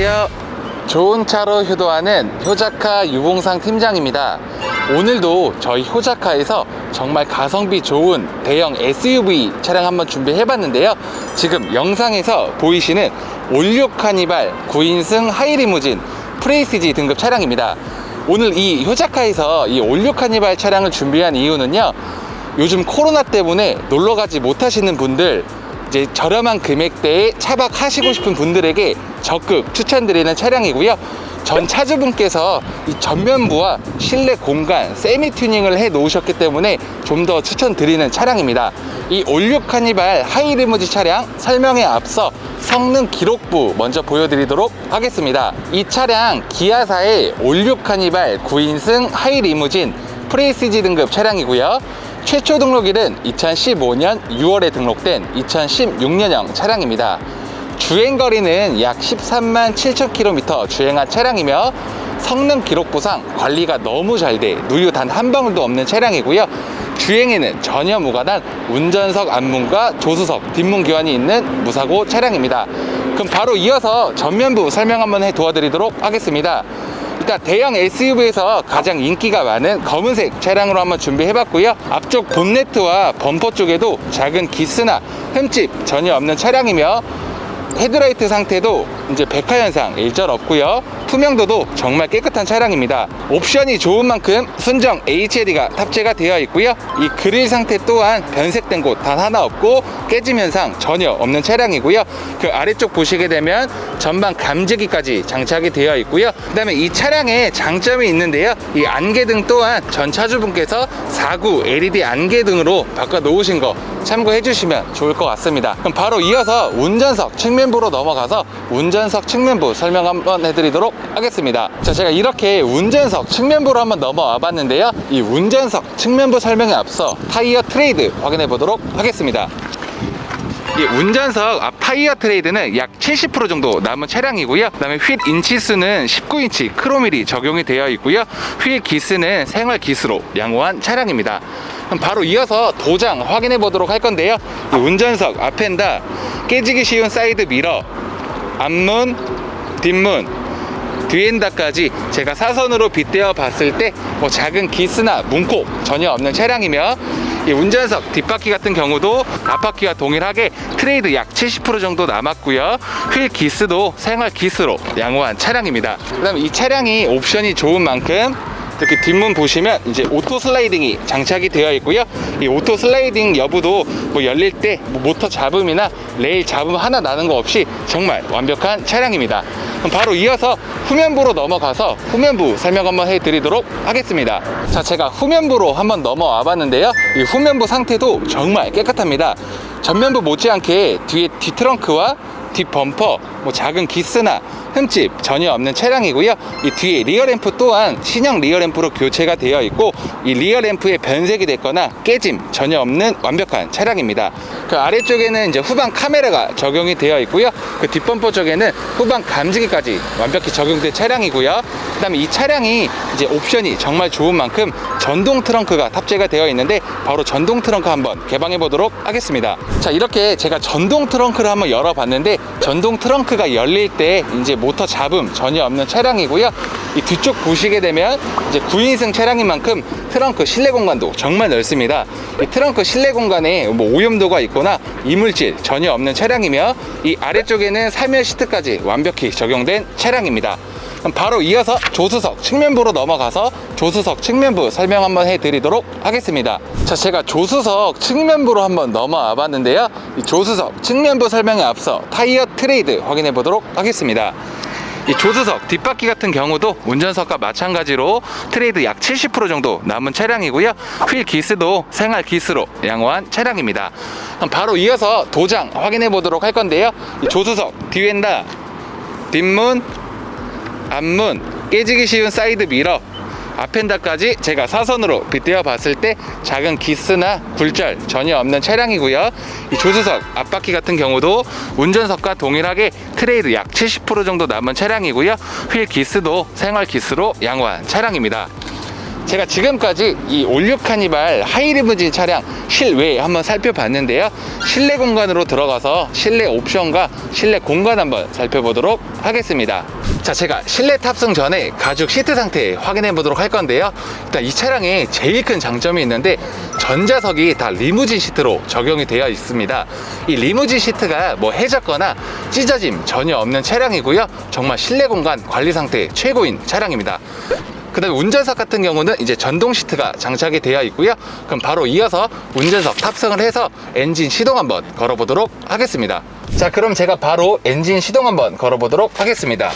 안녕하세요. 좋은 차로 효도하는 효자카 유봉상 팀장입니다. 오늘도 저희 효자카에서 정말 가성비 좋은 대형 SUV 차량 한번 준비해봤는데요. 지금 영상에서 보이시는 올류 카니발 9인승 하이리무진 프레이시지 등급 차량입니다. 오늘 이 효자카에서 이 올류 카니발 차량을 준비한 이유는요. 요즘 코로나 때문에 놀러 가지 못하시는 분들 이제 저렴한 금액대에 차박하시고 싶은 분들에게 적극 추천드리는 차량이고요. 전 차주분께서 이 전면부와 실내 공간 세미 튜닝을 해 놓으셨기 때문에 좀 더 추천드리는 차량입니다. 이 올류 카니발 하이 리무지 차량 설명에 앞서 성능 기록부 먼저 보여드리도록 하겠습니다. 이 차량 기아사의 올류 카니발 9인승 하이 리무진 프레시지 등급 차량이고요. 최초 등록일은 2015년 6월에 등록된 2016년형 차량입니다. 주행거리는 약 13만 7천 킬로미터 주행한 차량이며 성능 기록부상 관리가 너무 잘 돼 누유 단 한 방울도 없는 차량이고요. 주행에는 전혀 무관한 운전석 앞문과 조수석 뒷문 교환이 있는 무사고 차량입니다. 그럼 바로 이어서 전면부 설명 한번 해 도와드리도록 하겠습니다. 일단 대형 SUV에서 가장 인기가 많은 검은색 차량으로 한번 준비해봤고요. 앞쪽 본네트와 범퍼 쪽에도 작은 기스나 흠집 전혀 없는 차량이며 헤드라이트 상태도 이제 백화 현상 일절 없고요. 투명도도 정말 깨끗한 차량입니다. 옵션이 좋은 만큼 순정 HLE가 탑재가 되어 있고요. 이 그릴 상태 또한 변색된 곳 단 하나 없고 깨짐 현상 전혀 없는 차량이고요. 그 아래쪽 보시게 되면 전방 감지기까지 장착이 되어 있고요. 그다음에 이 차량에 장점이 있는데요. 이 안개등 또한 전 차주분께서 49 LED 안개등으로 바꿔 놓으신 거 참고해 주시면 좋을 것 같습니다. 그럼 바로 이어서 운전석 측면부로 넘어가서 운전 석 측면부 설명 한번 해드리도록 하겠습니다. 자, 제가 이렇게 운전석 측면부로 한번 넘어와 봤는데요. 이 운전석 측면부 설명에 앞서 타이어 트레이드 확인해 보도록 하겠습니다. 이 운전석 앞 타이어 트레이드는 약 70% 정도 남은 차량이고요. 그다음에 휠 인치 수는 19인치 크로밀이 적용이 되어 있고요. 휠 기스는 생활 기스로 양호한 차량입니다. 그럼 바로 이어서 도장 확인해 보도록 할 건데요. 이 운전석 앞엔다 깨지기 쉬운 사이드 미러, 앞문, 뒷문, 뒤엔다까지 제가 사선으로 빗대어 봤을 때 뭐 작은 기스나 문콕 전혀 없는 차량이며 이 운전석 뒷바퀴 같은 경우도 앞바퀴와 동일하게 트레이드 약 70% 정도 남았고요. 휠 기스도 생활 기스로 양호한 차량입니다. 그다음에 이 차량이 옵션이 좋은 만큼 이렇게 뒷문 보시면 이제 오토 슬라이딩이 장착이 되어 있고요. 이 오토 슬라이딩 여부도 뭐 열릴 때 뭐 모터 잡음이나 레일 잡음 하나 나는 거 없이 정말 완벽한 차량입니다. 그럼 바로 이어서 후면부로 넘어가서 후면부 설명 한번 해드리도록 하겠습니다. 자, 제가 후면부로 한번 넘어와 봤는데요. 이 후면부 상태도 정말 깨끗합니다. 전면부 못지않게 뒤에 뒷트렁크와 뒷 범퍼, 뭐 작은 기스나 흠집 전혀 없는 차량이고요. 이 뒤에 리어 램프 또한 신형 리어 램프로 교체가 되어 있고 이 리어 램프에 변색이 됐거나 깨짐 전혀 없는 완벽한 차량입니다. 그 아래쪽에는 이제 후방 카메라가 적용이 되어 있고요. 그 뒷범퍼 쪽에는 후방 감지기까지 완벽히 적용된 차량이고요. 그다음에 이 차량이 이제 옵션이 정말 좋은 만큼 전동 트렁크가 탑재가 되어 있는데 바로 전동 트렁크 한번 개방해 보도록 하겠습니다. 자 이렇게 제가 전동 트렁크를 한번 열어봤는데 전동 트렁크가 열릴 때 이제 모터 잡음 전혀 없는 차량이고요. 이 뒤쪽 보시게 되면 이제 9인승 차량인 만큼 트렁크 실내 공간도 정말 넓습니다. 이 트렁크 실내 공간에 뭐 오염도가 있거나 이물질 전혀 없는 차량이며 이 아래쪽에는 사면 시트까지 완벽히 적용된 차량입니다. 바로 이어서 조수석 측면부로 넘어가서 조수석 측면부 설명 한번 해드리도록 하겠습니다. 자, 제가 조수석 측면부로 한번 넘어와 봤는데요. 이 조수석 측면부 설명에 앞서 타이어 트레이드 확인해 보도록 하겠습니다. 이 조수석 뒷바퀴 같은 경우도 운전석과 마찬가지로 트레이드 약 70% 정도 남은 차량이고요. 휠 기스도 생활 기스로 양호한 차량입니다. 바로 이어서 도장 확인해 보도록 할 건데요. 이 조수석 뒤엔다 뒷문 앞문 깨지기 쉬운 사이드 미러 앞엔다까지 제가 사선으로 빗대어 봤을 때 작은 기스나 굴절 전혀 없는 차량이고요. 이 조수석 앞바퀴 같은 경우도 운전석과 동일하게 트레이드 약 70% 정도 남은 차량이고요. 휠 기스도 생활 기스로 양호한 차량입니다. 제가 지금까지 이 올류 카니발 하이리무진 차량 실외 한번 살펴봤는데요. 실내 공간으로 들어가서 실내 옵션과 실내 공간 한번 살펴보도록 하겠습니다. 자, 제가 실내 탑승 전에 가죽 시트 상태 확인해 보도록 할 건데요. 일단 이 차량에 제일 큰 장점이 있는데 전자석이 다 리무진 시트로 적용이 되어 있습니다. 이 리무진 시트가 뭐 해졌거나 찢어짐 전혀 없는 차량이고요. 정말 실내 공간 관리 상태 최고인 차량입니다. 그 다음에 운전석 같은 경우는 이제 전동 시트가 장착이 되어 있고요. 그럼 바로 이어서 운전석 탑승을 해서 엔진 시동 한번 걸어보도록 하겠습니다. 자, 그럼 제가 바로 엔진 시동 한번 걸어보도록 하겠습니다.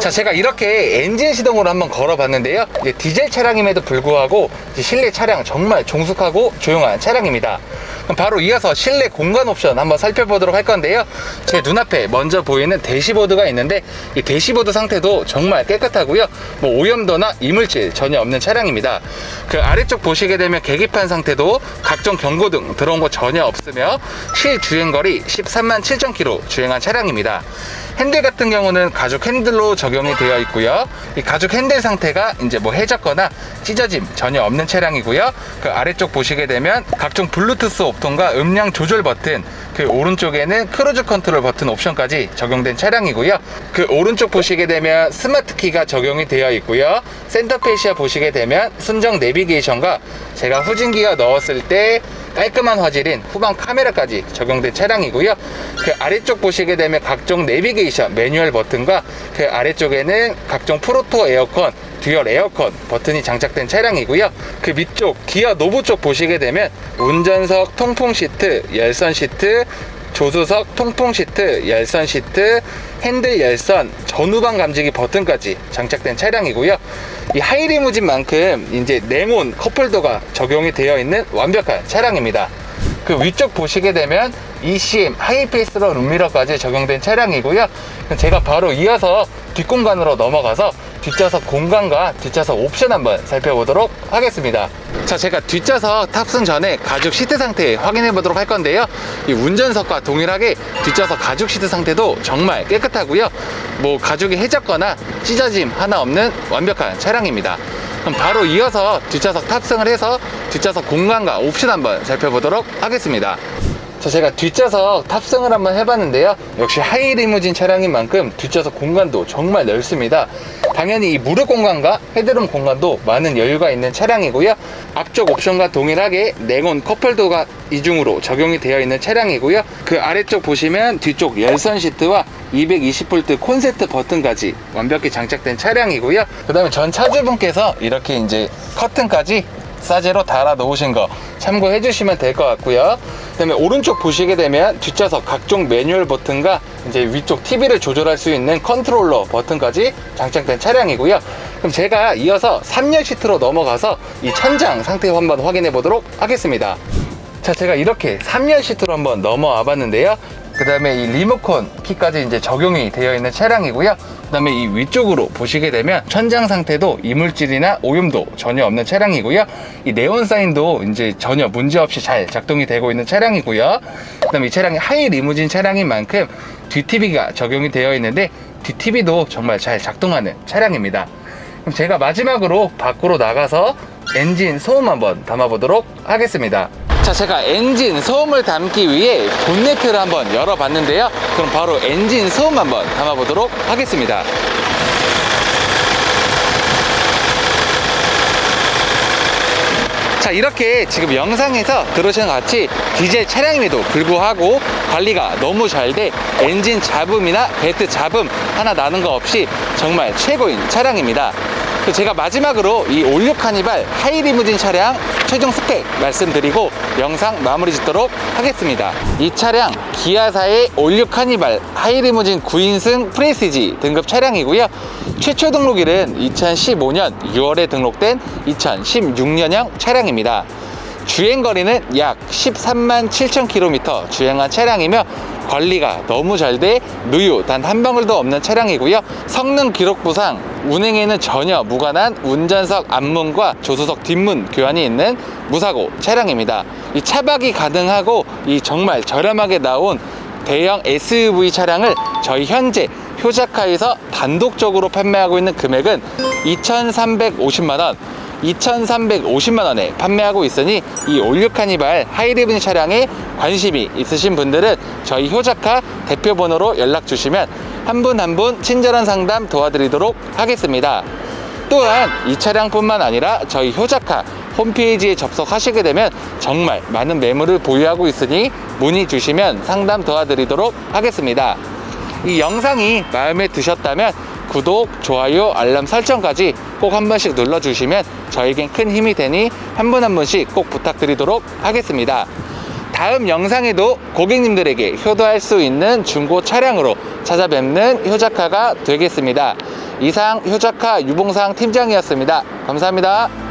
자, 제가 이렇게 엔진 시동으로 한번 걸어봤는데요. 디젤 차량임에도 불구하고 실내 차량 정말 종숙하고 조용한 차량입니다. 그럼 바로 이어서 실내 공간 옵션 한번 살펴보도록 할 건데요. 제 눈앞에 먼저 보이는 대시보드가 있는데 이 대시보드 상태도 정말 깨끗하고요. 뭐 오염도나 이물질 전혀 없는 차량입니다. 그 아래쪽 보시게 되면 계기판 상태도 각종 경고등 들어온 거 전혀 없으며 실주행거리 13만 7천 킬로 주행한 차량입니다. 핸들 같은 경우는 가죽 핸들로 적용이 되어 있고요. 이 가죽 핸들 상태가 이제 뭐 해졌거나 찢어짐 전혀 없는 차량이고요. 그 아래쪽 보시게 되면 각종 블루투스 옵션과 음량 조절 버튼, 그 오른쪽에는 크루즈 컨트롤 버튼 옵션까지 적용된 차량이고요. 그 오른쪽 보시게 되면 스마트 키가 적용이 되어 있고요. 센터 페시아 보시게 되면 순정 내비게이션과 제가 후진기어 넣었을 때 깔끔한 화질인 후방 카메라까지 적용된 차량이고요. 그 아래쪽 보시게 되면 각종 내비게이션 매뉴얼 버튼과 그 아래쪽에는 각종 프로토 에어컨 듀얼 에어컨 버튼이 장착된 차량이고요. 그 밑쪽 기어 노브 쪽 보시게 되면 운전석 통풍 시트, 열선 시트, 조수석 통풍 시트, 열선 시트, 핸들 열선, 전후방 감지기 버튼까지 장착된 차량이고요. 이 하이리무진만큼 이제 냉온 컵홀더가 적용이 되어 있는 완벽한 차량입니다. 그 위쪽 보시게 되면 ECM 하이페이스러 룸미러까지 적용된 차량이고요. 제가 바로 이어서 뒷공간으로 넘어가서 뒷좌석 공간과 뒷좌석 옵션 한번 살펴보도록 하겠습니다. 자, 제가 뒷좌석 탑승 전에 가죽 시트 상태 확인해 보도록 할 건데요. 이 운전석과 동일하게 뒷좌석 가죽 시트 상태도 정말 깨끗하고요. 뭐 가죽이 해졌거나 찢어짐 하나 없는 완벽한 차량입니다. 그럼 바로 이어서 뒷좌석 탑승을 해서 뒷좌석 공간과 옵션 한번 살펴보도록 하겠습니다. 자, 제가 뒷좌석 탑승을 한번 해봤는데요. 역시 하이 리무진 차량인 만큼 뒷좌석 공간도 정말 넓습니다. 당연히 이 무릎 공간과 헤드룸 공간도 많은 여유가 있는 차량이고요. 앞쪽 옵션과 동일하게 냉온 컵홀더가 이중으로 적용이 되어 있는 차량이고요. 그 아래쪽 보시면 뒤쪽 열선 시트와 220V 콘센트 버튼까지 완벽히 장착된 차량이고요. 그 다음에 전 차주분께서 이렇게 이제 커튼까지 싸제로 달아 놓으신 거 참고해 주시면 될 것 같고요. 그 다음에 오른쪽 보시게 되면 뒷좌석 각종 매뉴얼 버튼과 이제 위쪽 TV를 조절할 수 있는 컨트롤러 버튼까지 장착된 차량이고요. 그럼 제가 이어서 3열 시트로 넘어가서 이 천장 상태 한번 확인해 보도록 하겠습니다. 자, 제가 이렇게 3열 시트로 한번 넘어와 봤는데요. 그 다음에 이 리모컨 키까지 이제 적용이 되어 있는 차량이고요. 그 다음에 이 위쪽으로 보시게 되면 천장 상태도 이물질이나 오염도 전혀 없는 차량이고요. 이 네온 사인도 이제 전혀 문제 없이 잘 작동이 되고 있는 차량이고요. 그 다음에 이 차량이 하이 리무진 차량인 만큼 DTV가 적용이 되어 있는데 DTV도 정말 잘 작동하는 차량입니다. 그럼 제가 마지막으로 밖으로 나가서 엔진 소음 한번 담아보도록 하겠습니다. 자, 제가 엔진 소음을 담기 위해 본네트를 한번 열어봤는데요. 그럼 바로 엔진 소음 한번 담아보도록 하겠습니다. 자 이렇게 지금 영상에서 들으시는 것 같이 디젤 차량임에도 불구하고 관리가 너무 잘 돼 엔진 잡음이나 벨트 잡음 하나 나는 거 없이 정말 최고인 차량입니다 그 제가 마지막으로 이 올류 카니발 하이리무진 차량 최종 스펙 말씀드리고 영상 마무리 짓도록 하겠습니다 이 차량 기아사의 올류 카니발 하이리무진 9인승 프레시지 등급 차량이고요 최초 등록일은 2015년 6월에 등록된 2016년형 차량입니다. 주행거리는 약 13만 7천 킬로미터 주행한 차량이며 관리가 너무 잘 돼 누유 단 한 방울도 없는 차량이고요. 성능 기록부상 운행에는 전혀 무관한 운전석 앞문과 조수석 뒷문 교환이 있는 무사고 차량입니다. 이 차박이 가능하고 이 정말 저렴하게 나온 대형 SUV 차량을 저희 현재 효자카에서 단독적으로 판매하고 있는 금액은 2,350만 원. 2,350만 원에 판매하고 있으니 이 올류 카니발 하이리븐 차량에 관심이 있으신 분들은 저희 효자카 대표 번호로 연락 주시면 한 분 한 분 친절한 상담 도와드리도록 하겠습니다. 또한 이 차량뿐만 아니라 저희 효자카 홈페이지에 접속하시게 되면 정말 많은 매물을 보유하고 있으니 문의 주시면 상담 도와드리도록 하겠습니다. 이 영상이 마음에 드셨다면 구독, 좋아요, 알람 설정까지 꼭 한 번씩 눌러주시면 저에겐 큰 힘이 되니 한분한 분씩 꼭 부탁드리도록 하겠습니다. 다음 영상에도 고객님들에게 효도할 수 있는 중고 차량으로 찾아뵙는 효자카가 되겠습니다. 이상 효자카 유봉상 팀장이었습니다. 감사합니다.